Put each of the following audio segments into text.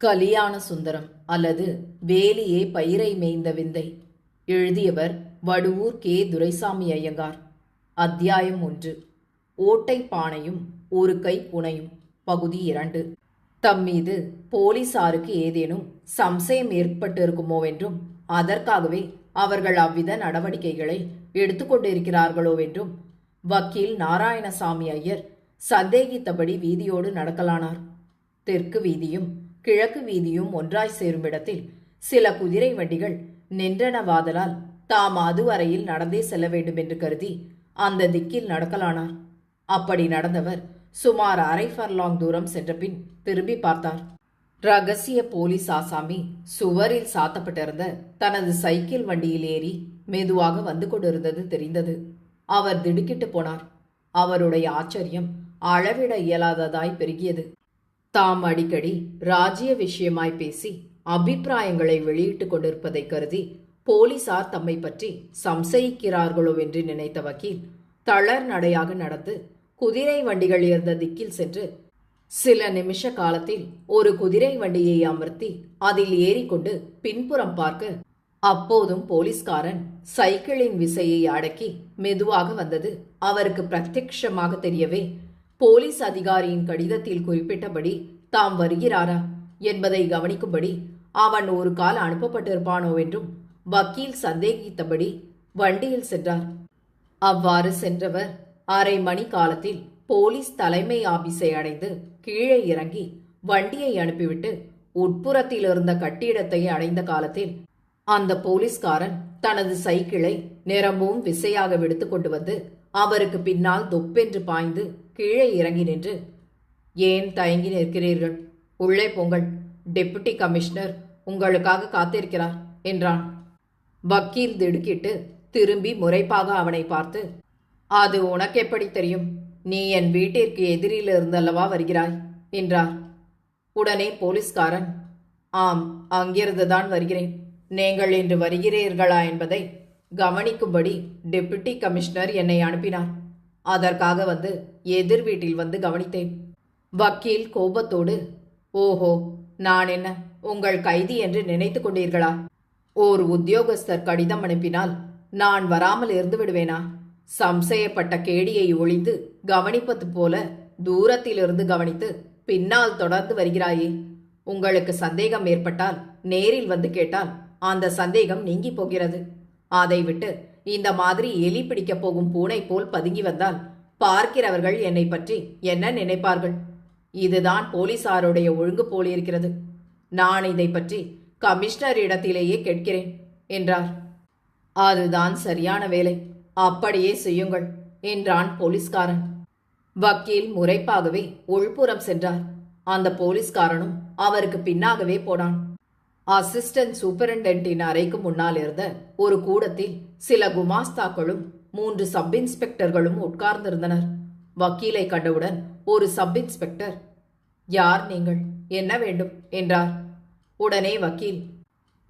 கலியாண சுந்தரம் அல்லது வேலியே பயிரை மேய்ந்த விந்தை. எழுதியவர் வடுவூர் கே. துரைசாமி ஐயங்கார். அத்தியாயம் ஒன்று. ஓட்டை பானையும் ஒரு கை புனையும். பகுதி இரண்டு. தம் மீது போலீசாருக்கு ஏதேனும் சம்சயம் ஏற்பட்டிருக்குமோவென்றும் அதற்காகவே அவர்கள் அவ்வித நடவடிக்கைகளை எடுத்துக்கொண்டிருக்கிறார்களோவென்றும் வக்கீல் நாராயணசாமி ஐயர் சந்தேகித்தபடி வீதியோடு நடக்கலானார். தெற்கு வீதியும் கிழக்கு வீதியும் ஒன்றாய் சேரும் இடத்தில் சில குதிரை வண்டிகள் நின்றனவாதலால் தாம் அதுவரையில் நடந்தே செல்ல வேண்டும் என்று கருதி அந்த திக்கில் நடக்கலானார். அப்படி நடந்தவர் சுமார் அரை ஃபர்லாங் தூரம் சென்றபின் திரும்பி பார்த்தார். ரகசிய போலீஸ் ஆசாமி சுவரில் சாத்தப்பட்டிருந்த தனது சைக்கிள் வண்டியில் ஏறி மெதுவாக வந்து கொண்டிருந்தது தெரிந்தது. அவர் திடுக்கிட்டு போனார். அவருடைய ஆச்சரியம் அளவிட இயலாததாய் பெருகியது. தாம் அடிக்கடி ராஜ்ய விஷயமாய் பேசி அபிப்பிராயங்களை வெளியிட்டுக் கொண்டிருப்பதை கருதி போலீசார் தம்மை பற்றி சம்சயிக்கிறார்களோ என்று நினைத்த வக்கீல் தளர் நடையாக நடந்து குதிரை வண்டிகள் இருந்த திக்கில் சென்று சில நிமிஷ காலத்தில் ஒரு குதிரை வண்டியை அமர்த்தி அதில் ஏறிக்கொண்டு பின்புறம் பார்க்க அப்போதும் போலீஸ்காரன் சைக்கிளின் விசையை அடக்கி மெதுவாக வந்தது அவருக்கு பிரத்யக்ஷமாக தெரியவே போலீஸ் அதிகாரியின் கடிதத்தில் குறிப்பிட்டபடி தாம் வருகிறாரா என்பதை கவனிக்கும்படி அவன் ஒரு கால் அனுப்பப்பட்டிருப்பானோ என்றும் வக்கீல் சந்தேகித்தபடி வண்டியில் சென்றார். அவ்வாறு சென்றவர் அரை மணி காலத்தில் போலீஸ் தலைமை ஆபீஸை அடைந்து கீழே இறங்கி வண்டியை அனுப்பிவிட்டு உட்புறத்தில் இருந்த கட்டிடத்தை அடைந்த காலத்தில் அந்த போலீஸ்காரன் தனது சைக்கிளை நிரம்பவும் விசையாக விடுத்து கொண்டு வந்து அவருக்கு பின்னால் தொப்பென்று பாய்ந்து கீழே இறங்கி நின்று ஏன் தயங்கி நிற்கிறீர்கள்? உள்ளே போங்கள். டெப்புட்டி கமிஷனர் உங்களுக்காக காத்திருக்கிறார் என்றான். வக்கீல் திடுக்கிட்டு திரும்பி முறைப்பாக அவனை பார்த்து அது உனக்கு எப்படி தெரியும்? நீ என் வீட்டிற்கு எதிரில் இருந்தல்லவா வருகிறாய்? என்றார். உடனே போலீஸ்காரன் ஆம் அங்கிருந்துதான் வருகிறேன். நீங்கள் இன்று வருகிறீர்களா என்பதை கவனிக்கும்படி டெபுட்டி கமிஷனர் என்னை அனுப்பினார். அதற்காக வந்து எதிர் வீட்டில் வந்து கவனித்தேன். வக்கீல் கோபத்தோடு ஓஹோ நான் என்ன உங்கள் கைதி என்று நினைத்து கொண்டீர்களா? ஓர் உத்தியோகஸ்தர் கடிதம் அனுப்பினால் நான் வராமல் இருந்து விடுவேனா? சம்சயப்பட்ட கேடியை ஒழிந்து கவனிப்பது போல தூரத்திலிருந்து கவனித்து பின்னால் தொடர்ந்து வருகிறாயே உங்களுக்கு சந்தேகம் ஏற்பட்டால் நேரில் வந்து கேட்டால் அந்த சந்தேகம் நீங்கி போகிறது. அதை விட்டு இந்த மாதிரி எலி பிடிக்கப் போகும் பூனை போல் பதுங்கி வந்தால் பார்க்கிறவர்கள் என்னை பற்றி என்ன நினைப்பார்கள்? இதுதான் போலீசாருடைய ஒழுங்கு போலிருக்கிறது. நான் இதை பற்றி கமிஷனர் இடத்திலேயே கேட்கிறேன் என்றார். அதுதான் சரியான வேலை. அப்படியே செய்யுங்கள் என்றான் போலீஸ்காரன். வக்கீல் முறைப்பாகவே உள்புறம் சென்றார். அந்த போலீஸ்காரனும் அவருக்கு பின்னாகவே போனான். அசிஸ்டன்ட் சூப்பரண்டென்டின் அறைக்கு முன்னால் இருந்த ஒரு கூடத்தில் சில குமாஸ்தாக்களும் மூன்று சப் இன்ஸ்பெக்டர்களும் உட்கார்ந்திருந்தனர். வக்கீலை கண்டவுடன் ஒரு சப் இன்ஸ்பெக்டர் யார் நீங்கள்? என்ன வேண்டும்? என்றார். உடனே வக்கீல்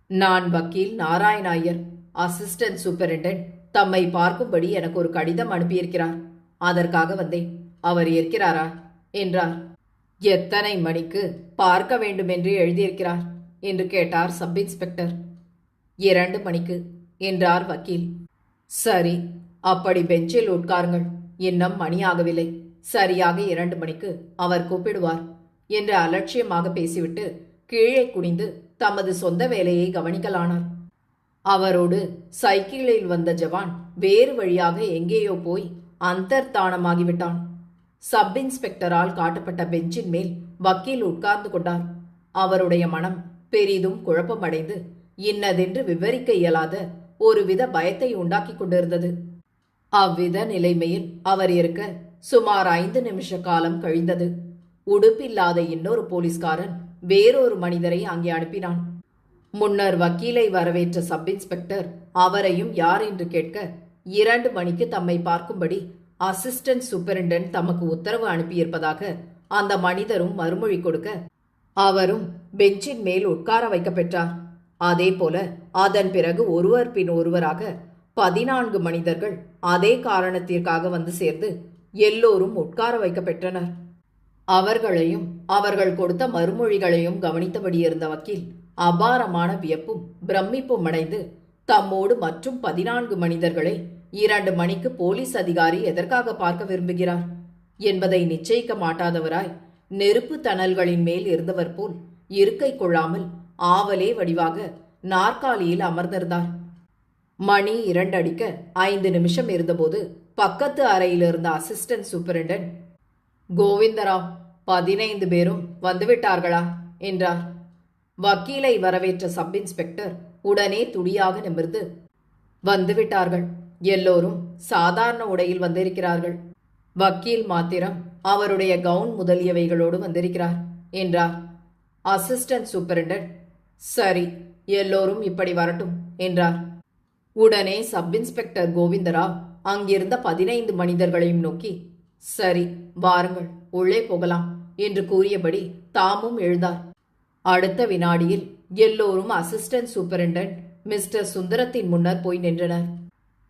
நான் வக்கீல் நாராயண ஐயர். அசிஸ்டன்ட் சூப்பரிண்டென்ட் தம்மை பார்க்கும்படி எனக்கு ஒரு கடிதம் அனுப்பியிருக்கிறார். அதற்காக வந்தேன். அவர் இருக்கிறாரா? என்றார். எத்தனை மணிக்கு பார்க்க வேண்டும் என்று எழுதியிருக்கிறார். என்று கேட்டார் சப் இன்ஸ்பெக்டர். இரண்டு மணிக்கு என்றார் வக்கீல். சரி அப்படி பெஞ்சில் உட்காருங்கள். இன்னும் மணியாகவில்லை சரியாக இரண்டு மணிக்கு அவர் கூப்பிடுவார் என்று அலட்சியமாக பேசிவிட்டு கீழே குனிந்து தமது சொந்த வேலையை கவனிக்கலானார். அவரோடு சைக்கிளில் வந்த ஜவான் வேறு வழியாக எங்கேயோ போய் அந்தர்தானமாகிவிட்டான் சப் இன்ஸ்பெக்டரால் காட்டப்பட்ட பெஞ்சின் மேல் வக்கீல் உட்கார்ந்து கொண்டார். அவருடைய மனம் பெரிதும் குழப்பமடைந்து இன்னதென்று விவரிக்க இயலாத ஒருவித பயத்தை உண்டாக்கிக் கொண்டிருந்தது. அவ்வித நிலைமையில் அவர் இருக்க சுமார் ஐந்து நிமிஷ காலம் கழிந்தது. உடுப்பில்லாத இன்னொரு போலீஸ்காரன் வேறொரு மனிதரை அங்கே அனுப்பினான். முன்னர் வக்கீலை வரவேற்ற சப் இன்ஸ்பெக்டர் அவரையும் யார் என்று கேட்க இரண்டு மணிக்கு தம்மை பார்க்கும்படி அசிஸ்டன்ட் சூப்பரிண்டென்ட் தமக்கு உத்தரவு அனுப்பியிருப்பதாக அந்த மனிதரும் மறுமொழி கொடுக்க அவரும் பெஞ்சின் மேல் உட்கார வைக்கப்பெற்றார் அதே போல அதன் பிறகு ஒருவர் பின் ஒருவராக பதினான்கு மனிதர்கள் அதே காரணத்திற்காக வந்து சேர்ந்து எல்லோரும் உட்கார வைக்கப்பெற்றனர் அவர்களையும் அவர்கள் கொடுத்த மறுமொழிகளையும் கவனித்தபடி இருந்த வக்கீல் அபாரமான வியப்பும் பிரமிப்பும் அடைந்து தம்மோடு மற்றும் பதினான்கு மனிதர்களை இரண்டு மணிக்கு போலீஸ் அதிகாரி எதற்காக பார்க்க விரும்புகிறார்? என்பதை நிச்சயிக்க மாட்டாதவராய் நெருப்பு தணல்களின் மேல் இருந்தவர் போல் இருக்கை கொள்ளாமல் ஆவலே வடிவாக நாற்காலியில் அமர்ந்திருந்தார். மணி இரண்டடிக்க ஐந்து நிமிஷம் இருந்தபோது பக்கத்து அறையில் இருந்த அசிஸ்டன்ட் சூப்பரிண்டன் கோவிந்தராவ் பதினைந்து பேரும் வந்துவிட்டார்களா? என்றார். வக்கீலை வரவேற்ற சப் இன்ஸ்பெக்டர் உடனே துடியாக நிமிர்ந்து வந்துவிட்டார்கள். எல்லோரும் சாதாரண உடையில் வந்திருக்கிறார்கள். வக்கீல் மாத்திரம் அவருடைய கவுன் முதலியவைகளோடு வந்திருக்கிறார் என்றார். அசிஸ்டன்ட் சூப்பரிண்டன்ட் சரி எல்லோரும் இப்படி வரட்டும் என்றார். உடனே சப் இன்ஸ்பெக்டர் கோவிந்தராவ் அங்கிருந்த பதினைந்து மனிதர்களையும் நோக்கி சரி வாருங்கள் உள்ளே போகலாம் என்று கூறியபடி தாமும் எழுந்தார். அடுத்த வினாடியில் எல்லோரும் அசிஸ்டன்ட் சூப்பரிண்டன்ட் மிஸ்டர் சுந்தரத்தின் முன்னர் போய் நின்றனர்.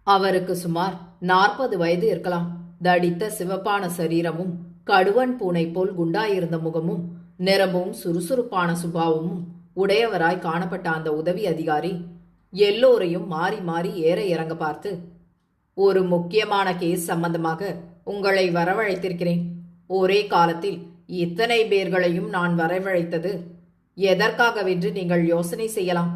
அவருக்கு சுமார் நாற்பது வயது இருக்கலாம். தடித்த சிவப்பான சரீரமும் கடுவன் பூனை போல் குண்டாயிருந்த முகமும் நிறமும் சுறுசுறுப்பான சுபாவமும் உடையவராய் காணப்பட்ட அந்த உதவி அதிகாரி எல்லோரையும் மாறி மாறி ஏற இறங்க பார்த்து ஒரு முக்கியமான கேஸ் சம்பந்தமாக உங்களை வரவழைத்திருக்கிறேன். ஒரே காலத்தில் இத்தனை பேர்களையும் நான் வரவழைத்தது. எதற்காகவென்று நீங்கள் யோசனை செய்யலாம்.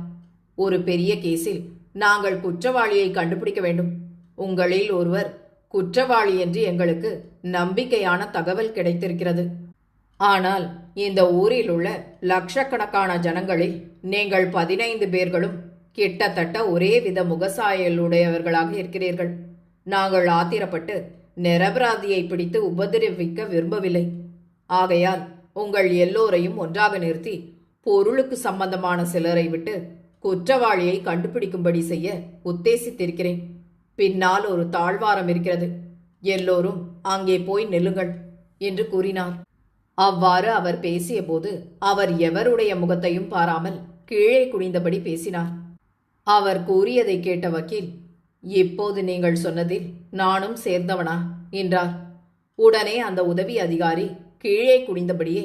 ஒரு பெரிய கேஸில் நாங்கள் குற்றவாளியை கண்டுபிடிக்க வேண்டும். உங்களில் ஒருவர் குற்றவாளி என்று எங்களுக்கு நம்பிக்கையான தகவல் கிடைத்திருக்கிறது. ஆனால் இந்த ஊரில் உள்ள லட்சக்கணக்கான ஜனங்களில் நீங்கள் பதினைந்து பேர்களும் கிட்டத்தட்ட ஒரே வித முகசாயலுடையவர்களாக இருக்கிறீர்கள். நாங்கள் ஆத்திரப்பட்டு நிரபராதியை பிடித்து உபதிரவிக்க விரும்பவில்லை. ஆகையால் உங்கள் எல்லோரையும் ஒன்றாக நிறுத்தி பொருளுக்கு சம்பந்தமான சிலரை விட்டு குற்றவாளியை கண்டுபிடிக்கும்படி செய்ய உத்தேசித்திருக்கிறேன். பின்னால் ஒரு தாழ்வாரம் இருக்கிறது. எல்லோரும் அங்கே போய் நெல்லுங்கள் என்று கூறினார். அவ்வாறு அவர் பேசியபோது அவர் எவருடைய முகத்தையும் பாராமல் கீழே குனிந்தபடி பேசினார். அவர் கூறியதை கேட்ட வக்கீல் இப்போது நீங்கள் சொன்னதில் நானும் சேர்ந்தவனா? என்றார். உடனே அந்த உதவி அதிகாரி கீழே குனிந்தபடியே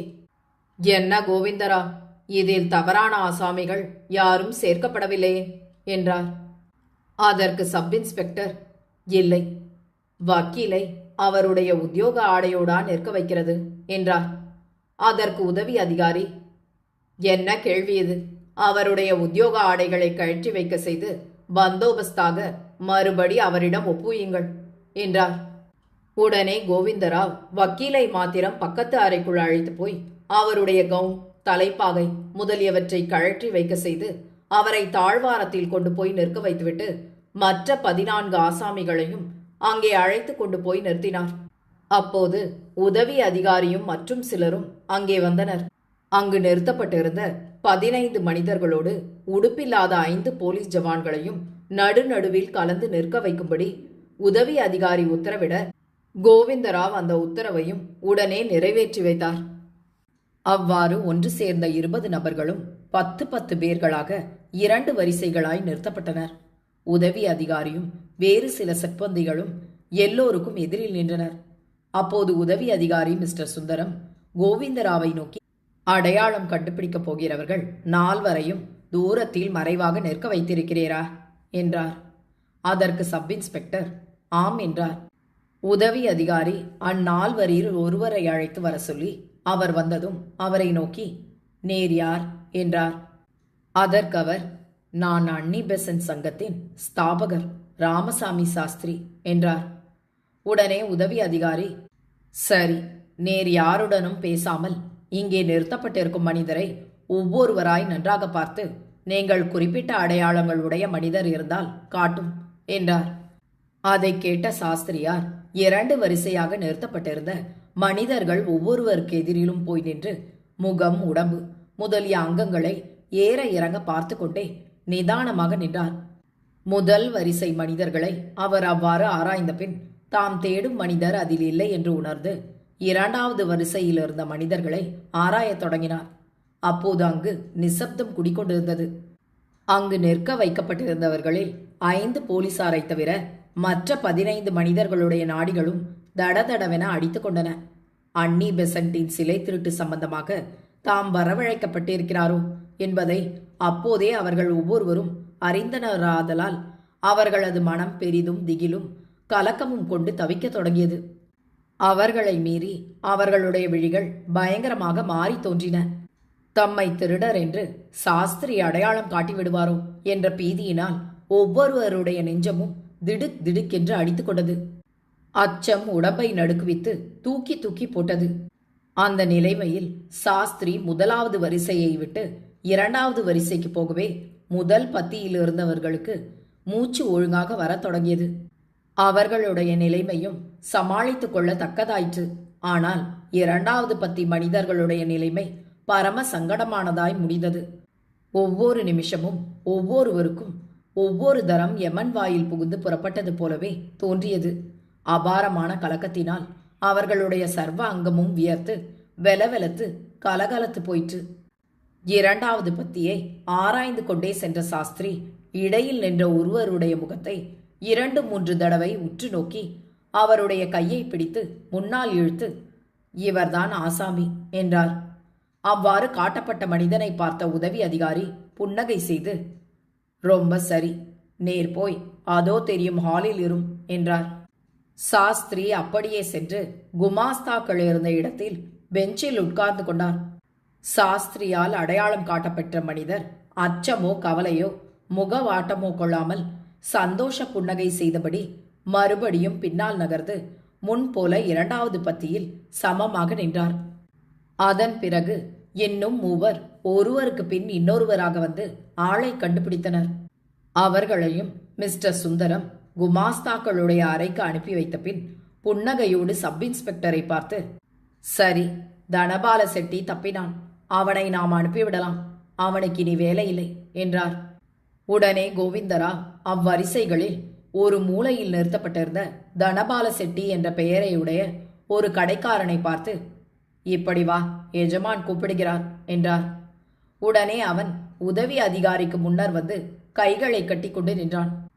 என்ன கோவிந்தரா இதில் தவறான ஆசாமிகள் யாரும் சேர்க்கப்படவில்லையே? என்றார். அதற்கு சப் இன்ஸ்பெக்டர் இல்லை வக்கீலை அவருடைய உத்தியோக ஆடையோடா நிற்க வைக்கிறது என்றார். அதற்கு உதவி அதிகாரி என்ன கேள்வி இது? அவருடைய உத்தியோக ஆடைகளை கழற்றி வைக்க செய்து பந்தோபஸ்தாக மறுபடி அவரிடம் ஒப்புயுங்கள் என்றார். உடனே கோவிந்தராவ் வக்கீலை மாத்திரம் பக்கத்து அறைக்குள் அழைத்து போய் அவருடைய கவுன் தலைப்பாகை முதலியவற்றை கழற்றி வைக்க செய்து அவரை தாழ்வாரத்தில் கொண்டு போய் நிற்க வைத்துவிட்டு மற்ற பதினான்கு ஆசாமிகளையும் அங்கே அழைத்து கொண்டு போய் நிறுத்தினார். அப்போது உதவி அதிகாரியும் மற்றும் சிலரும் அங்கே வந்தனர். அங்கு நிறுத்தப்பட்டிருந்த பதினைந்து மனிதர்களோடு உடுப்பில்லாத ஐந்து போலீஸ் ஜவான்களையும் நடுநடுவில் கலந்து நிற்க வைக்கும்படி உதவி அதிகாரி உத்தரவிட கோவிந்தராவ் அந்த உத்தரவையும் உடனே நிறைவேற்றி வைத்தார். அவ்வாறு ஒன்று சேர்ந்த இருபது நபர்களும் பத்து பத்து பேர்களாக இரண்டு வரிசைகளாய் நிறுத்தப்பட்டனர். உதவி அதிகாரியும் வேறு சில சிப்பந்திகளும் எல்லோருக்கும் எதிரில் நின்றனர். அப்போது உதவி அதிகாரி மிஸ்டர் சுந்தரம் கோவிந்தராவை நோக்கி அடையாளம் கண்டுபிடிக்கப் போகிறவர்கள் நால்வரையும் தூரத்தில் மறைவாக நிற்க வைத்திருக்கிறீரா? என்றார். அதற்கு சப் இன்ஸ்பெக்டர் ஆம் என்றார். உதவி அதிகாரி அந்நால்வரில் ஒருவரை அழைத்து வர சொல்லி அவர் வந்ததும் அவரை நோக்கி நேர் யார்? என்றார். அதற்கவர் நான் அன்னி பெசன் சங்கத்தின் ஸ்தாபகர் ராமசாமி சாஸ்திரி என்றார். உடனே உதவி அதிகாரி சரி நேர் யாருடனும் பேசாமல் இங்கே நிறுத்தப்பட்டிருக்கும் மனிதரை ஒவ்வொருவராய் நன்றாக பார்த்து நீங்கள் குறிப்பிட்ட அடையாளங்கள் உடைய மனிதர் இருந்தால் காட்டும் என்றார். அதை கேட்ட சாஸ்திரியார் இரண்டு வரிசையாக நிறுத்தப்பட்டிருந்த மனிதர்கள் ஒவ்வொருவருக்கு எதிரிலும் போய் நின்று முகம் உடம்பு முதலிய அங்கங்களை ஏற இறங்க பார்த்து கொண்டே நிதானமாக நின்றார் முதல் வரிசை மனிதர்களை அவர் அவ்வாறு ஆராய்ந்த பின் தாம் தேடும் மனிதர் அதில் இல்லை என்று உணர்ந்து இரண்டாவது வரிசையில் இருந்த மனிதர்களை ஆராயத் தொடங்கினார். அப்போது அங்கு நிசப்தம் குடிக்கொண்டிருந்தது. அங்கு நிற்க வைக்கப்பட்டிருந்தவர்களில் ஐந்து போலீசாரை தவிர மற்ற பதினைந்து மனிதர்களுடைய நாடிகளும் தடதடவென அடித்துக்கொண்டன அன்னி பெசண்டின் சிலை திருட்டு சம்பந்தமாக தாம் வரவழைக்கப்பட்டிருக்கிறாரோ என்பதை அப்போதே அவர்கள் ஒவ்வொருவரும் அறிந்தனராதலால் அவர்களது மனம் பெரிதும் திகிலும் கலக்கமும் கொண்டு தவிக்கத் தொடங்கியது. அவர்களை மீறி அவர்களுடைய விழிகள் பயங்கரமாக மாறி தோன்றின. தம்மை திருடர் என்று சாஸ்திரி அடையாளம் காட்டிவிடுவாரோ என்ற பீதியினால் ஒவ்வொருவருடைய நெஞ்சமும் திடுக் திடுக்கென்று அடித்துக்கொண்டது அச்சம் உடம்பை நடுக்குவித்து தூக்கி தூக்கி போட்டது. அந்த நிலைமையில் சாஸ்திரி முதலாவது வரிசையை விட்டு இரண்டாவது வரிசைக்கு போகவே முதல் பத்தியில் இருந்தவர்களுக்கு மூச்சு ஒழுங்காக வரத் தொடங்கியது. அவர்களுடைய நிலைமையும் சமாளித்துக் கொள்ள தக்கதாயிற்று ஆனால் இரண்டாவது பத்தி மனிதர்களுடைய நிலைமை பரம சங்கடமானதாய் முடிந்தது. ஒவ்வொரு நிமிஷமும் ஒவ்வொருவருக்கும் ஒவ்வொரு தரம் யமன் வாயில் புகுந்து புறப்பட்டது போலவே தோன்றியது. அபாரமான கலக்கத்தினால் அவர்களுடைய சர்வ அங்கமும் வியர்த்து வெலவெலத்து கலகலத்து போயிற்று. இரண்டாவது பத்தியை ஆராய்ந்து கொண்டே சென்ற சாஸ்திரி இடையில் நின்ற ஒருவருடைய முகத்தை இரண்டு மூன்று தடவை உற்று நோக்கி அவருடைய கையை பிடித்து முன்னால் இழுத்து இவர்தான் ஆசாமி என்றார். அவ்வாறு காட்டப்பட்ட மனிதனை பார்த்த உதவி அதிகாரி புன்னகை செய்து ரொம்ப சரி நேர் போய் அதோ தெரியும் ஹாலில் இரும் என்றார். சாஸ்திரி அப்படியே சென்று குமாஸ்தாக்கள் இருந்த இடத்தில் பெஞ்சில் உட்கார்ந்து கொண்டார். சாஸ்திரியால் அடையாளம் காட்டப்பெற்ற மனிதர் அச்சமோ கவலையோ முகவாட்டமோ கொள்ளாமல் சந்தோஷ புன்னகை செய்தபடி மறுபடியும் பின்னால் நகர்ந்து முன்போல இரண்டாவது பத்தியில் சமமாக நின்றார். அதன் பிறகு இன்னும் மூவர் ஒருவருக்கு பின் இன்னொருவராக வந்து ஆளை கண்டுபிடித்தனர். அவர்களையும் மிஸ்டர் சுந்தரம் குமாஸ்தாக்களுடைய அறைக்கு அனுப்பி வைத்த பின் புன்னகையோடு சப் இன்ஸ்பெக்டரை பார்த்து சரி தனபால செட்டி தப்பினான். அவனை நாம் அனுப்பிவிடலாம் அவனுக்கு இனி வேலை இல்லை என்றார். உடனே கோவிந்தரா அவ்வரிசைகளில் ஒரு மூலையில் நிறுத்தப்பட்டிருந்த தனபால செட்டி என்ற பெயரையுடைய ஒரு கடைக்காரனை பார்த்து இப்படி வா எஜமான் கூப்பிடுகிறார் என்றார். உடனே அவன் உதவி அதிகாரிக்கு முன்னர் வந்து கைகளை கட்டிக்கொண்டு நின்றான்.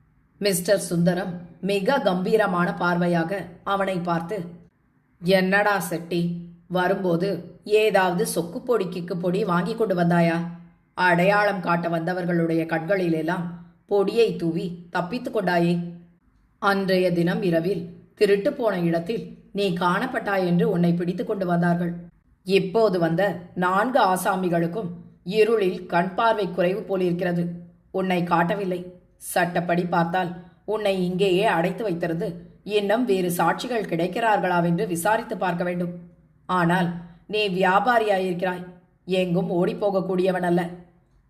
மிஸ்டர் சுந்தரம் மிக கம்பீரமான பார்வையாக அவனை பார்த்து என்னடா செட்டி வரும்போது ஏதாவது சொக்கு பொடி கிக்கு பொடி வாங்கி கொண்டு வந்தாயா? அடையாளம் காட்ட வந்தவர்களுடைய கண்களிலெல்லாம் பொடியை தூவி தப்பித்துக் கொண்டாயே. அன்றைய தினம் இரவில் திருட்டு போன இடத்தில் நீ காணப்பட்டாய் என்று உன்னை பிடித்துக் கொண்டு வந்தார்கள். இப்போது வந்த நான்கு ஆசாமிகளுக்கும் இருளில் கண் பார்வை குறைவு போலிருக்கிறது. உன்னை காட்டவில்லை. சட்டப்படி பார்த்தால் உன்னை இங்கேயே அடைத்து வைத்திருந்து இன்னும் வேறு சாட்சிகள் கிடைக்கிறார்களாவென்று விசாரித்து பார்க்க வேண்டும். ஆனால் நீ வியாபாரியாயிருக்கிறாய். எங்கும் ஓடிப்போகக்கூடியவன் அல்ல.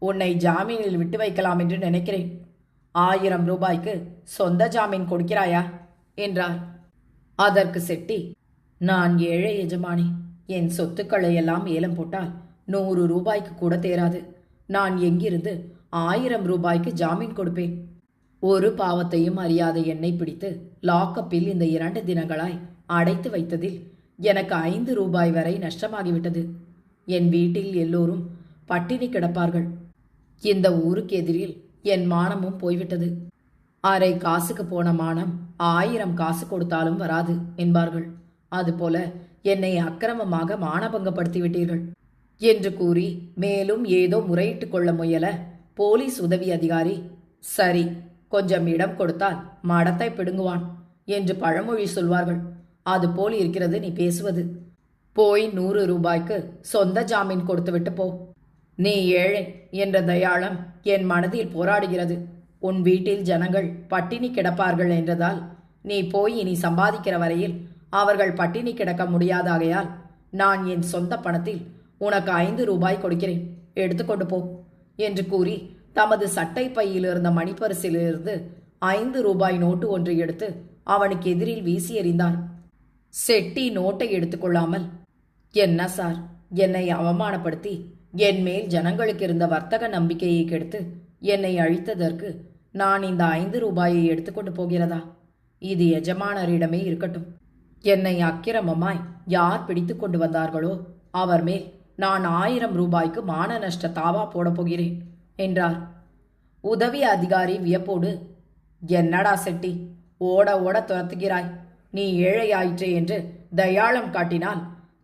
உன்னை ஜாமீனில் விட்டு வைக்கலாம் என்று நினைக்கிறேன். ஆயிரம் ரூபாய்க்கு சொந்த ஜாமீன் கொடுக்கிறாயா? என்றார் அதற்கு செட்டி நான் ஏழை எஜமானி. என் சொத்துக்களை எல்லாம் ஏலம் போட்டால் நூறு ரூபாய்க்கு கூட தேராது. நான் எங்கிருந்து ஆயிரம் ரூபாய்க்கு ஜாமீன் கொடுப்பேன். ஒரு பாவத்தையும் அறியாத என்னை பிடித்து லாக்கப்பில் இந்த இரண்டு தினங்களாய் அடைத்து வைத்ததில் எனக்கு ஐந்து ரூபாய் வரை நஷ்டமாகிவிட்டது. என் வீட்டில் எல்லோரும் பட்டினி கிடப்பார்கள். இந்த ஊருக்கு எதிரில் என் மானமும் போய்விட்டது. அரை காசுக்கு போன மானம் ஆயிரம் காசு கொடுத்தாலும் வராது என்பார்கள். அதுபோல என்னை அக்கிரமமாக மானபங்கப்படுத்தி விட்டீர்கள் என்று கூறி மேலும் ஏதோ முறையிட்டுக் கொள்ள முயல போலீஸ் உதவி அதிகாரி சரி கொஞ்சம் இடம் கொடுத்தால் மடத்தை பிடுங்குவான் என்று பழமொழி சொல்வார்கள். அது போல் இருக்கிறது நீ பேசுவது. போய் நூறு ரூபாய்க்கு சொந்த ஜாமீன் கொடுத்துவிட்டு போ. நீ ஏழை என்ற தயாளம் என் மனதில் போராடுகிறது. உன் வீட்டில் ஜனங்கள் பட்டினி கிடப்பார்கள் என்றதால் நீ போய் இனி சம்பாதிக்கிற வரையில் அவர்கள் பட்டினி கிடக்க முடியாதாகையால் நான் என் சொந்த பணத்தில் உனக்கு ஐந்து ரூபாய் கொடுக்கிறேன். எடுத்துக்கொண்டு போ. என்று கூறி தமது சட்டை பையில் இருந்த மணிப்பரிசிலிருந்து ஐந்து ரூபாய் நோட்டு ஒன்று எடுத்து அவனுக்கு எதிரில் வீசி எறிந்தார் செட்டி நோட்டை எடுத்துக்கொள்ளாமல் என்ன சார் என்னை அவமானப்படுத்தி என் மேல் ஜனங்களுக்கு இருந்த வர்த்தக நம்பிக்கையை கெடுத்து என்னை அழித்ததற்கு நான் இந்த ஐந்து ரூபாயை எடுத்துக்கொண்டு போகிறதா? இது எஜமானரிடமே இருக்கட்டும். என்னை அக்கிரமமாய் யார் பிடித்து கொண்டு வந்தார்களோ அவர் மேல் நான் ஆயிரம் ரூபாய்க்கு மான நஷ்ட தாவா போடப் போகிறேன் என்றார். உதவி அதிகாரி வியப்போடு என்னடா செட்டி ஓட ஓட துரத்துகிறாய். நீ ஏழையாயிற்றே என்று தயாளம் காட்டினால்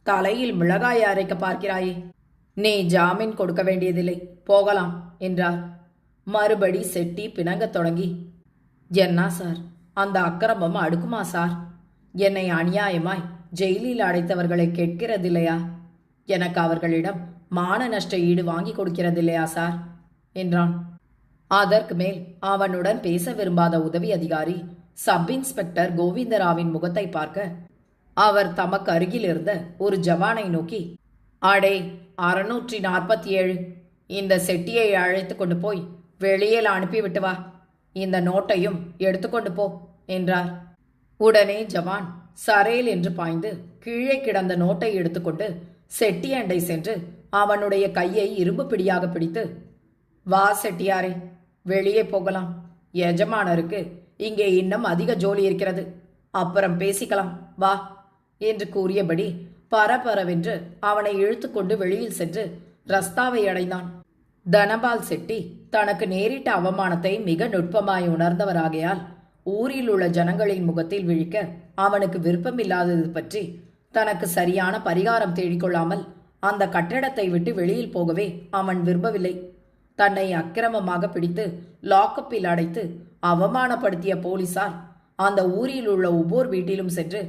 தலையில் மிளகாய் அரைக்க பார்க்கிறாயே. நீ ஜாமீன் கொடுக்க வேண்டியதில்லை போகலாம் என்றார். மறுபடி செட்டி பிணங்கத் தொடங்கி என்ன சார் அந்த அக்கிரமம் அடுக்குமா சார்? என்னை அநியாயமாய் ஜெயிலில் அடைத்தவர்களை கேட்கிறதில்லையா? எனக்கு அவர்களிடம் மான நஷ்ட ஈடு வாங்கி கொடுக்கிறதில்லையா சார்? என்றான். அதற்கு மேல் அவனுடன் பேச விரும்பாத உதவி அதிகாரி சப் இன்ஸ்பெக்டர் கோவிந்தராவின் முகத்தை பார்க்க அவர் தமக்கு அருகில் இருந்த ஒரு ஜவானை நோக்கி அடே அறுநூற்றி நாற்பத்தி ஏழு இந்த செட்டியை அழைத்து கொண்டு போய் வெளியில் அனுப்பிவிட்டு வா. இந்த நோட்டையும் எடுத்துக்கொண்டு போ என்றார். உடனே ஜவான் சரேல் என்று பாய்ந்து கீழே கிடந்த நோட்டை எடுத்துக்கொண்டு செட்டியண்டை சென்று அவனுடைய கையை இரும்பு பிடியாக பிடித்து வா செட்டியாரே வெளியே போகலாம். எஜமானருக்கு இங்கே இன்னும் அதிக ஜோலி இருக்கிறது. அப்புறம் பேசிக்கலாம். வா. என்று கூறியபடி பரபரவென்று அவனை இழுத்துக்கொண்டு வெளியில் சென்று ரஸ்தாவை அடைந்தான். தனபால் செட்டி தனக்கு நேரிட்ட அவமானத்தை மிக நுட்பமாய் உணர்ந்தவராகையால் ஊரில் உள்ள ஜனங்களின் முகத்தில் விழிக்க அவனுக்கு விருப்பமில்லாதது பற்றி தனக்கு சரியான பரிகாரம் தேடிக்கொள்ளாமல் அந்த கட்டடத்தை விட்டு வெளியில் போகவே அவன் விரும்பவில்லை. தன்னை அக்கிரமமாக பிடித்து லாக்கப்பில் அடைத்து அவமானப்படுத்திய போலீசார் அந்த ஊரில் உள்ள ஒவ்வொரு வீட்டிலும் சென்று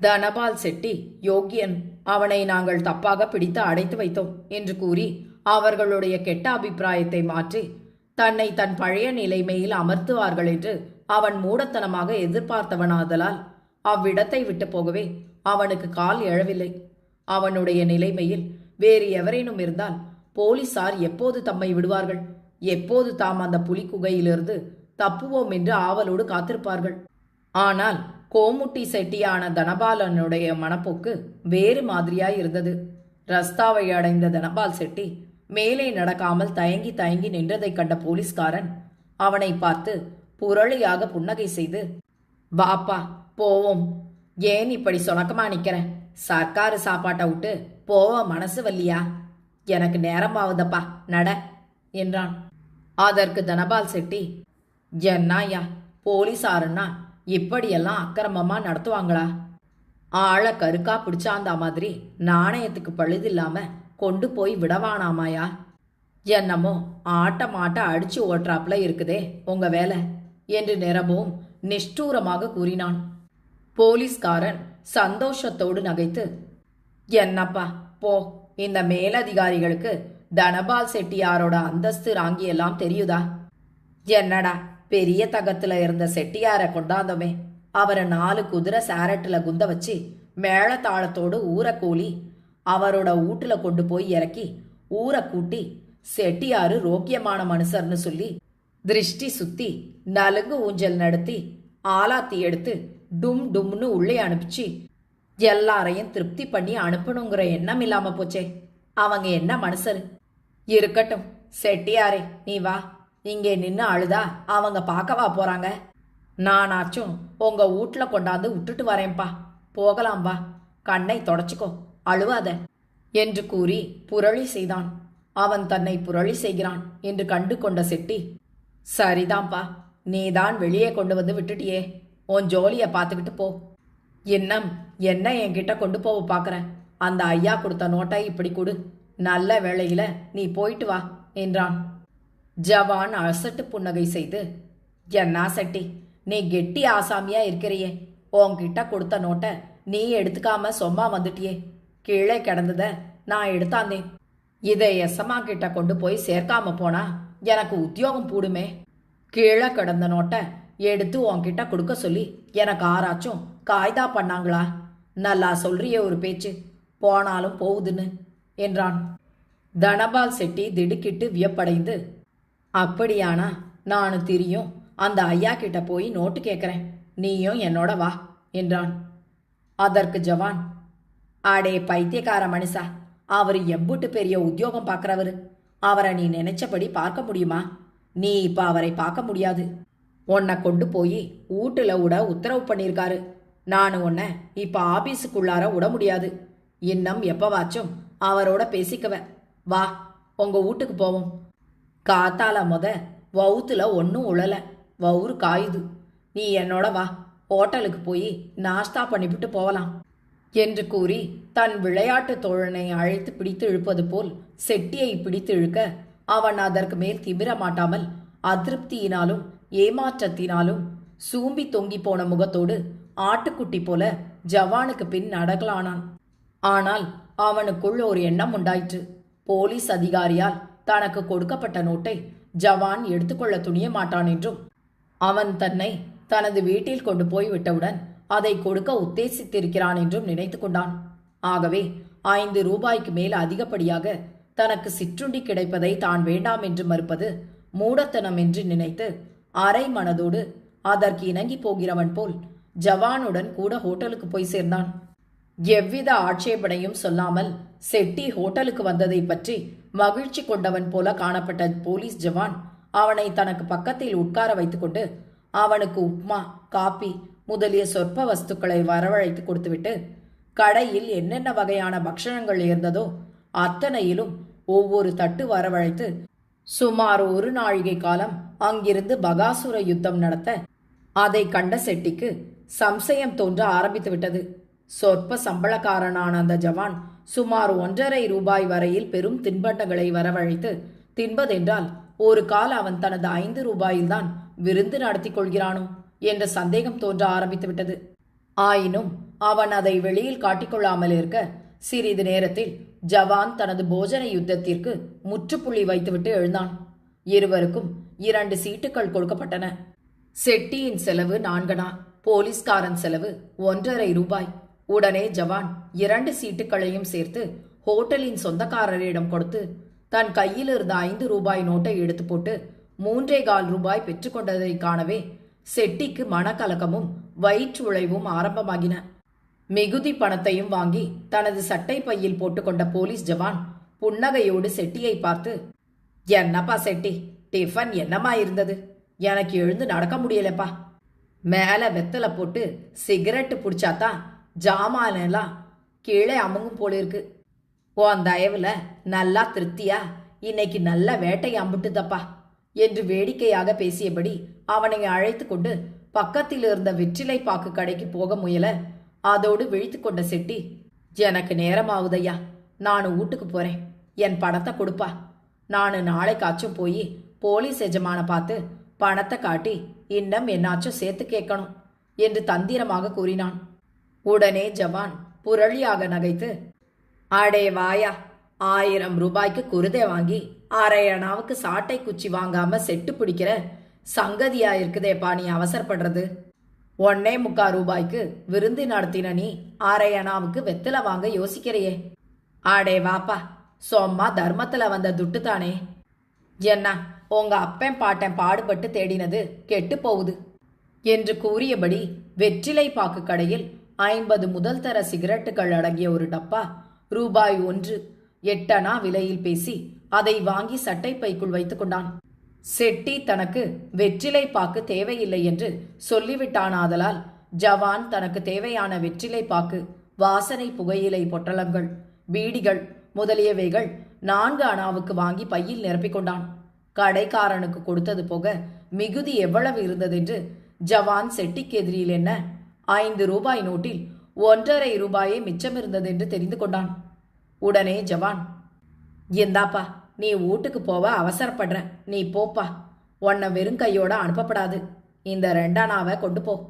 தனபால் செட்டி யோகியன் அவனை நாங்கள் தப்பாக பிடித்து அடைத்து வைத்தோம் என்று கூறி அவர்களுடைய கெட்ட அபிப்பிராயத்தை மாற்றி தன்னை தன் பழைய நிலைமையில் அமர்த்துவார்கள் என்று அவன் மூடத்தனமாக எதிர்பார்த்தவனாதலால் அவ்விடத்தை விட்டு போகவே அவனுக்கு கால் எழவில்லை. அவனுடைய நிலைமையில் வேறு எவரேனும் இருந்தால் போலீசார் எப்போது தம்மை விடுவார்கள்? எப்போது தாம் அந்த புலிக்குகையிலிருந்து தப்புவோம் என்று ஆவலோடு காத்திருப்பார்கள்? ஆனால் கோமுட்டி செட்டியான தனபாலனுடைய மனப்போக்கு வேறு மாதிரியாய் இருந்தது. ரஸ்தாவை அடைந்த தனபால் செட்டி மேலே நடக்காமல் தயங்கி தயங்கி நின்றதைக் கண்ட போலீஸ்காரன் அவனை பார்த்து புரளியாக புன்னகை செய்து வாப்பா போவோம். ஏன் இப்படி சுணக்கமா நிக்கிறேன் சர்க்காரு சாப்பாட்டை விட்டு போவ மனசு வல்லியா? எனக்கு நேரமாவுதப்பா நட என்றான். அதற்கு தனபால் செட்டி என்னாயா போலீசாருன்னா இப்படியெல்லாம் அக்கிரமமா நடத்துவாங்களா? ஆளை கருக்கா பிடிச்சாந்த மாதிரி நாணயத்துக்கு பழுதில்லாம கொண்டு போய் விடவானாமாயா? என்னமோ ஆட்ட அடிச்சு ஓட்டுறாப்புல இருக்குதே உங்க வேலை என்று நிரம்பவும் நிஷ்டூரமாக கூறினான். போலீஸ்காரன் சந்தோஷத்தோடு நகைத்து என்னப்பா போ. இந்த மேலதிகாரிகளுக்கு தனபால் செட்டியாரோட அந்தஸ்து ராங்கி எல்லாம் தெரியுதா? என்னடா பெரிய தகத்துல இருந்த செட்டியாரை கொண்டாந்தோமே. அவரை நாலு குதிரை சேரட்டில் குந்த வச்சு மேளத்தாளத்தோடு ஊரை கூலி அவரோட வீட்டுல கொண்டு போய் இறக்கி ஊரை கூட்டி செட்டியாரு ரோக்கியமான மனுஷர்னு சொல்லி திருஷ்டி சுத்தி நலுங்கு ஊஞ்சல் நடத்தி ஆலாத்தி எடுத்து டும் டும்னு உள்ளே அனுப்பிச்சு எல்லாரையும் திருப்தி பண்ணி அனுப்பணுங்கிற எண்ணம் இல்லாம போச்சே. அவங்க என்ன மனுஷரு இருக்கட்டும் செட்டியாரே நீ வா. இங்கே நின்று அழுதா அவங்க பார்க்கவா போறாங்க. நானாச்சும் உங்க வீட்ல கொண்டாந்து விட்டுட்டு வரேன்பா போகலாம் வா. கண்ணை தொடச்சிக்கோ அழுவாத என்று கூறி புரளி செய்தான். அவன் தன்னை புரளி செய்கிறான் என்று கண்டு கொண்ட செட்டி சரிதான்ப்பா நீதான் வெளியே கொண்டு வந்து விட்டுட்டியே. உன் ஜோலியை பார்த்துக்கிட்டு போ. இன்னம் என்ன என்கிட்ட கொண்டு போக பார்க்குறேன். அந்த ஐயா கொடுத்த நோட்டை இப்படி கொடு. நல்ல வேளையில நீ போயிட்டு வா என்றான். ஜவான் அசட்டு புன்னகை செய்து என்ன செட்டி நீ கெட்டி ஆசாமியா இருக்கிறியே. உன்கிட்ட கொடுத்த நோட்டை நீ எடுத்துக்காம சும்மா வந்துட்டியே. கீழே கிடந்தத நான் எடுத்தாந்தேன். இதை எசமா கிட்ட கொண்டு போய் சேர்க்காம போனா எனக்கு உத்தியோகம் போடுமே கீழே கிடந்த நோட்டை எடுத்து உன்கிட்ட கொடுக்க சொல்லி எனக்கு ஆராய்ச்சும் காய்தா பண்ணாங்களா? நல்லா சொல்றிய ஒரு பேச்சு. போனாலும் போகுதுன்னு என்றான். தனபால் செட்டி திடுக்கிட்டு வியப்படைந்து அப்படியானா நானு திரியும். அந்த ஐயா கிட்ட போய் நோட்டு கேட்குறேன் நீயும் என்னோட வா என்றான். அதற்கு ஜவான். அடே பைத்தியக்கார மனுஷா அவர் எம்புட்டு பெரிய உத்தியோகம் பார்க்குறவரு அவரை நீ நினைச்சபடி பார்க்க முடியுமா? நீ இப்ப அவரை பார்க்க முடியாது. உன்னை கொண்டு போய் வீட்டுல விட உத்தரவு பண்ணியிருக்காரு நான் உன்னை இப்ப ஆபீஸுக்குள்ளார விட முடியாது. இன்னும் எப்பவாச்சும் அவரோட பேசிக்கவ. வா உங்க வீட்டுக்கு போவோம். காத்தால முத வவுத்துல ஒன்றும் உழல. வவுறு காயுது. நீ என்னோட வா ஹோட்டலுக்கு போய் நாஸ்தா பண்ணிவிட்டு போகலாம் என்று கூறி தன் விளையாட்டு தோழனை அழைத்து பிடித்து இழுப்பது போல் செட்டியை பிடித்து இழுக்க அவன் அதற்கு மேல் திமிர மாட்டாமல் அதிருப்தியினாலும் ஏமாற்றத்தினாலும் சூம்பி தொங்கி போன முகத்தோடு ஆட்டுக்குட்டி போல ஜவானுக்கு பின் நடக்கலானான். ஆனால் அவனுக்குள் ஒரு எண்ணம் உண்டாயிற்று. போலீஸ் அதிகாரியால் தனக்கு கொடுக்கப்பட்ட நோட்டை ஜவான் எடுத்துக்கொள்ள துணிய மாட்டான் என்றும் அவன் தன்னை தனது வீட்டில் கொண்டு போய் விட்டவுடன் அதை கொடுக்க உத்தேசித்திருக்கிறான் என்றும் நினைத்து கொண்டான். ஆகவே ஐந்து ரூபாய்க்கு மேல் அதிகப்படியாக தனக்கு சிற்றுண்டி கிடைப்பதை தான் வேண்டாம் என்று மறுப்பது மூடத்தனம் என்று நினைத்து அரை மனதோடு அதற்கு இணங்கி போகிறவன் போல் ஜவானுடன் கூட ஹோட்டலுக்கு போய் சேர்ந்தான். எவ்வித ஆட்சேபனையும் சொல்லாமல் செட்டி ஹோட்டலுக்கு வந்ததை பற்றி மகிழ்ச்சி கொண்டவன் போல காணப்பட்ட போலீஸ் ஜவான் அவனை தனக்கு பக்கத்தில் உட்கார வைத்துக்கொண்டு அவனுக்கு உப்மா காப்பி முதலிய சொற்ப வஸ்துக்களை வரவழைத்து கொடுத்துவிட்டு கடையில் என்னென்ன வகையான பக்ஷணங்கள் இருந்ததோ அத்தனையிலும் ஒவ்வொரு தட்டு வரவழைத்து சுமார் ஒரு நாழிகை காலம் அங்கிருந்து பகாசுர யுத்தம் நடத்த அதை கண்ட செட்டிக்கு சம்சயம் தோன்ற ஆரம்பித்து விட்டது சொற்ப சம்பளக்காரனான அந்த ஜவான் சுமார் ஒன்றரை ரூபாய் வரையில் பெரும் தின்பண்டங்களை வரவழைத்து தின்பதென்றால் ஒரு கால் அவன் தனது ஐந்து ரூபாயில்தான் விருந்து நடத்தி கொள்கிறானோ? என்ற சந்தேகம் தோன்ற ஆரம்பித்து விட்டது ஆயினும் அவன் அதை வெளியில் காட்டிக்கொள்ளாமல் இருக்க சிறிது நேரத்தில் ஜவான் தனது போஜன யுத்தத்திற்கு முற்றுப்புள்ளி வைத்துவிட்டு எழுந்தான். இருவருக்கும் இரண்டு சீட்டுகள் கொடுக்கப்பட்டன. செட்டியின் செலவு நான்கனா போலீஸ்காரன் செலவு ஒன்றரை ரூபாய். உடனே ஜவான் இரண்டு சீட்டுகளையும் சேர்த்து ஹோட்டலின் சொந்தக்காரரிடம் கொடுத்து தன் கையில் இருந்த ஐந்து ரூபாய் நோட்டை எடுத்து போட்டு மூன்றே கால் ரூபாய் பெற்றுக்கொண்டதை காணவே செட்டிக்கு மனக்கலக்கமும் வயிற்று உழைவும் ஆரம்பமாகின. மிகுதி பணத்தையும் வாங்கி தனது சட்டை பையில் போட்டுக்கொண்ட போலீஸ் ஜவான் புன்னகையோடு செட்டியை பார்த்து என்னப்பா செட்டி டிஃபன் என்னமா இருந்தது? எனக்கு எழுந்து நடக்க முடியலப்பா. மேலே வெத்தலை போட்டு சிகரெட்டு பிடிச்சாதான் ஜாமானெல்லாம் கீழே அமுங்கும் போல இருக்கு. உன் தயவுல நல்லா திருப்தியா? இன்னைக்கு நல்ல வேட்டை அம்பிட்டுதப்பா என்று வேடிக்கையாக பேசியபடி அவனை அழைத்து கொண்டு பக்கத்தில் இருந்த வெற்றிலை பாக்கு கடைக்கு போக முயல அதோடு விழித்து கொண்ட செட்டி எனக்கு நேரமாவுதையா நான் வீட்டுக்கு போறேன். என் பணத்தை கொடுப்பா. நான் நாளைக்காச்சும் போய் போலீஸ் எஜமான பார்த்து பணத்தை காட்டி இன்னும் என்னாச்சும் சேர்த்து கேட்கணும் என்று தந்திரமாக கூறினான். உடனே ஜவான் புரளியாக நகைத்து அடே வாயா ஆயிரம் ரூபாய்க்கு குருதை வாங்கி அரையணாவுக்கு சாட்டை குச்சி வாங்காம செட்டு பிடிக்கிற சங்கதியா இருக்குதேப்பா நீ அவசரப்படுறது. ஒன்னே முக்கா ரூபாய்க்கு விருந்து நடத்தின நீ அரை அணாவுக்கு வெத்தலை வாங்க யோசிக்கிறையே. ஆடே வாப்பா சோம்மா தர்மத்துல வந்த துட்டு தானே. என்ன உங்க அப்பன் பாட்டன் பாடுபட்டு தேடினது கெட்டு போகுது. என்று கூறியபடி வெற்றிலை பாக்கு கடையில் ஐம்பது முதல் தர சிகரெட்டுகள் அடங்கிய ஒரு டப்பா ரூபாய் ஒன்று எட்டனா விலையில் பேசி அதை வாங்கி சட்டை பைக்குள் வைத்துக் கொண்டான். செட்டி தனக்கு வெற்றிலை பாக்கு தேவையில்லை என்று சொல்லிவிட்டானாதலால் ஜவான் தனக்கு தேவையான வெற்றிலை பாக்கு வாசனை புகையிலை பொட்டலங்கள் பீடிகள் முதலியவைகள் நான்கு அணாவுக்கு வாங்கி பையில் நிரப்பிக்கொண்டான். கடைக்காரனுக்கு கொடுத்தது போக மிகுதி எவ்வளவு இருந்ததென்று ஜவான் செட்டிக்கு எதிரில் என்ன ஐந்து ரூபாய் நோட்டில் ஒன்றரை ரூபாயே மிச்சம் இருந்ததென்று தெரிந்து கொண்டான். உடனே ஜவான் எந்தாப்பா நீ வீட்டுக்கு போவ அவசரப்படுற நீ போப்பா. உன்னை வெறும் கையோட அனுப்பப்படாது. இந்த ரெண்டனாவை கொண்டு போ.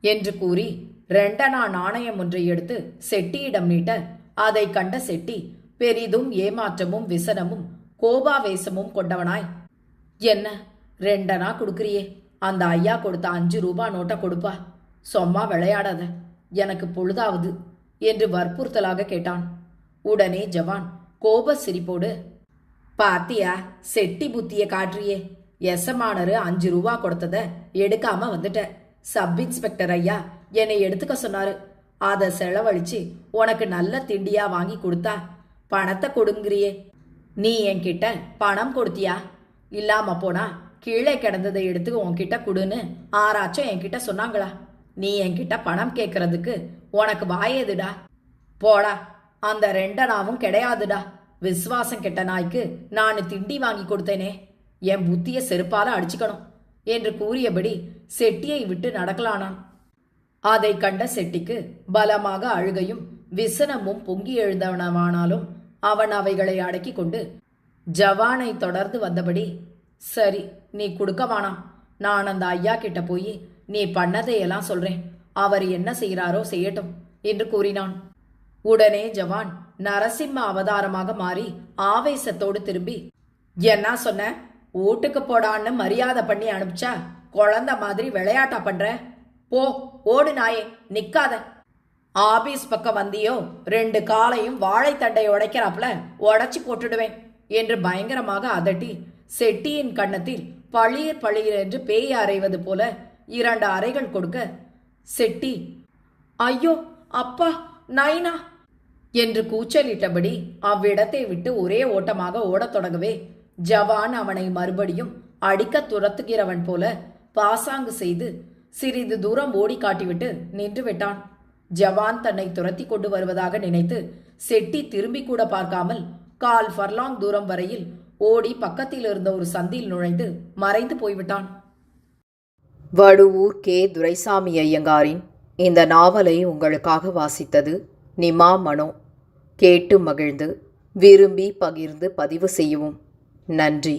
என்று கூறி ரெண்டனா நாணயம் ஒன்றை எடுத்து செட்டியிடம் நீட்ட அதை கண்ட செட்டி பெரிதும் ஏமாற்றமும் விசனமும் கோபாவேசமும் கொண்டவனாய். என்ன? ரெண்டனா கொடுக்குறியே? அந்த ஐயா கொடுத்த அஞ்சு ரூபா நோட்டை கொடுப்பா. சொம்மா விளையாடாத. எனக்கு பொழுதாவது என்று வற்புறுத்தலாக கேட்டான். உடனே ஜவான் கோப சிரிப்போடு பாத்தியா செட்டி புத்திய காட்டுறியே எசமானரு அஞ்சு ரூபா கொடுத்தத எடுக்காம வந்துட்டேன் சப் இன்ஸ்பெக்டர் ஐயா என்னை எடுத்துக்க சொன்னாரு. அதை செலவழிச்சு உனக்கு நல்ல திண்டியா வாங்கி கொடுத்தா பணத்தை கொடுங்கிறியே. நீ என்கிட்ட பணம் கொடுத்தியா? இல்லாம போனா கீழே கிடந்ததை எடுத்து உன்கிட்ட கொடுன்னு ஆராச்சும் என்கிட்ட சொன்னாங்களா? நீ என்கிட்ட பணம் கேட்கறதுக்கு உனக்கு வாயேதுடா போடா அந்த ரெண்டனாவும் கிடையாதுடா. விசுவாசம் கெட்ட நாய்க்கு நான் திண்டி வாங்கி கொடுத்தேனே. என் புத்திய செருப்பால அடிச்சுக்கணும் என்று கூறியபடி செட்டியை விட்டு நடக்கலானான். அதை கண்ட செட்டிக்கு பலமாக அழுகையும் விசனமும் பொங்கி எழுந்தவனவானாலும் அவன் அவைகளை அடக்கிக் கொண்டு ஜவானை தொடர்ந்து வந்தபடி சரி நீ கொடுக்க வேணாம். நான் அந்த ஐயா கிட்ட போய் நீ பண்ணதையெல்லாம் சொல்றேன். அவர் என்ன செய்கிறாரோ செய்யட்டும் என்று கூறினான். உடனே ஜவான் நரசிம்ம அவதாரமாக மாறி ஆவேசத்தோடு திரும்பி என்ன சொன்ன? வீட்டுக்கு போடான்னு மரியாதை பண்ணி அனுப்பிச்சா குழந்தை மாதிரி விளையாட்டா பண்ற? போ ஓடு நாயே நிக்காத. ஆபீஸ் பக்கம் வந்தியோ ரெண்டு காலையும் வாழைத்தண்டை உடைக்கிறாப்புல உடைச்சி போட்டுடுவேன் என்று பயங்கரமாக அதட்டி செட்டியின் கன்னத்தில் பளிர் பளிர் என்று பேய் அறைவது போல இரண்டு அறைகள் கொடுக்க செட்டி ஐயோ அப்பா நைனா என்று கூச்சலிட்டபடி அவ்விடத்தை விட்டு ஒரே ஓட்டமாக ஓடத் தொடங்கவே ஜவான் அவனை மறுபடியும் அடிக்க துரத்துகிறவன் போல பாசாங்கு செய்து சிறிது தூரம் ஓடி காட்டிவிட்டு நின்று விட்டான். ஜவான் தன்னை துரத்தி கொண்டு வருவதாக நினைத்து செட்டி திரும்பி கூட பார்க்காமல் கால் ஃபர்லாங் தூரம் வரையில் ஓடி பக்கத்தில் இருந்த ஒரு சந்தில் நுழைந்து மறைந்து போய்விட்டான். வடுவூர் கே. துரைசாமி ஐயங்காரின் இந்த நாவலை உங்களுக்காக வாசித்தது நிமா மனோ. கேட்டு மகிழ்ந்து விரும்பி பகிர்ந்து பதிவு செய்யவும். நன்றி.